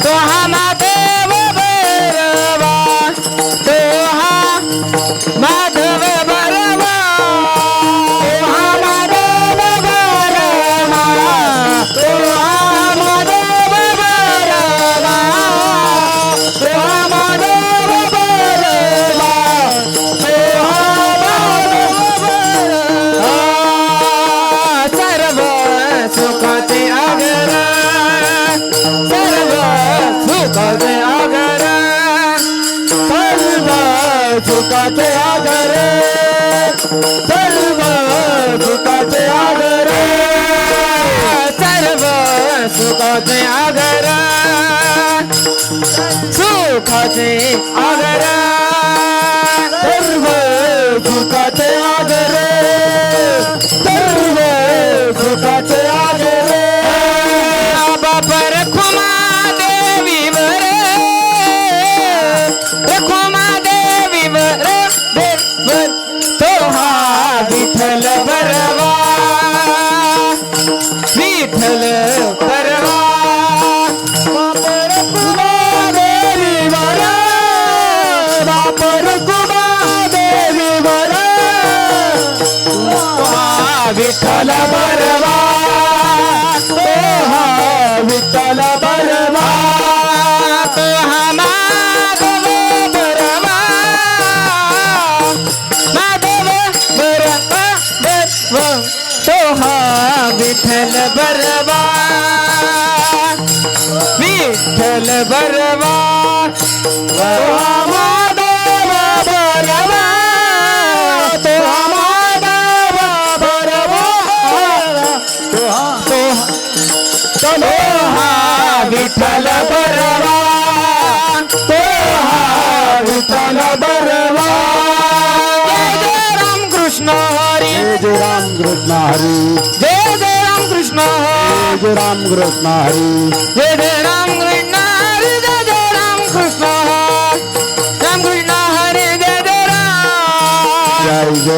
Кто? सुखाचे आदर सर्व सुखाचे आदर सर्व सुखाचे आगर सुखाचे आगर सर्व सुखाचे विठ्ठल बरवा तो हा विठ्ठल बरवा तो हा माधव बरवा माधव बरवा बरवा तो बरवा बरवा तो बरवा तो हा माधव बरवा तो हा तो तो विठ्ठल जय जय राम कृष्ण हरी। जय जय राम कृष्ण हरी। जय जय राम कृष्ण हरी। जय राम कृष्ण हरी। जय जय राम